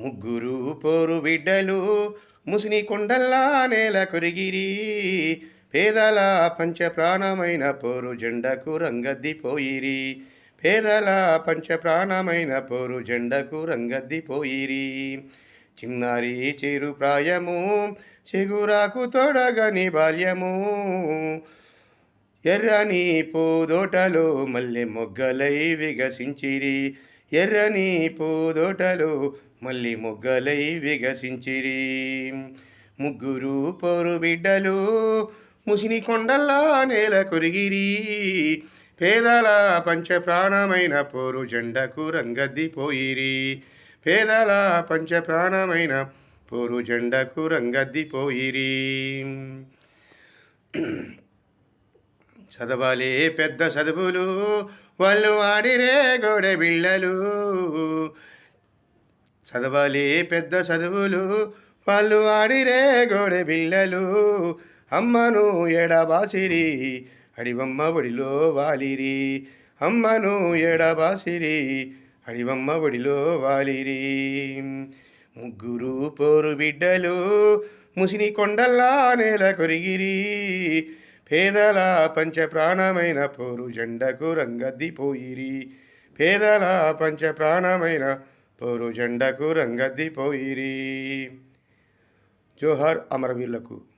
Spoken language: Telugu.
ముగ్గురు పోరు బిడ్డలు ముసిని కొండల్లా నేల కొరిగిరి. పేదల పంచ ప్రాణమైన పోరు జెండకు రంగద్దిపోయిరి. పేదల పంచ ప్రాణమైన పోరు జెండకు రంగద్దిపోయిరి. చిన్నారి చిరు ప్రాయము చిగురాకు తొడగని బాల్యము. ఎర్రని పూదోటలో మల్లె మొగ్గలై వికసించిరి. ఎర్రని పూదోటలు మళ్ళీ మొగ్గలై వికసించిరి. ముగ్గురు పొరు బిడ్డలు ముసిని కొండల్లా నేల కొరిగిరి. పేదల పంచ ప్రాణమైన పోరు జెండకు రంగద్దిపోయిరి. పేదల పంచ ప్రాణమైన పోరు జెండకు రంగద్దిపోయిరి. చదవాలి పెద్ద చదువులు వాళ్ళు ఆడిరే గోడె బిళ్ళలు. చదవాలి పెద్ద చదువులు. వాళ్ళు ఆడిరే గోడె బిళ్ళలు. అమ్మను ఎడబాసిరి అడివమ్మ ఒడిలో వాలిరి. అమ్మను ఎడబాసిరి అడివమ్మ ఒడిలో వాలిరి. ముగ్గురు పోరు బిడ్డలు ముసిని కొండల్లా నేల కొరిగిరి. పేదల పంచ ప్రాణమైన పోరు జెండకు రంగద్దిపోయిరి. పేదల పంచ ప్రాణమైన పోరు జెండకు రంగద్దిపోయిరి. జోహార్ అమరవీరులకు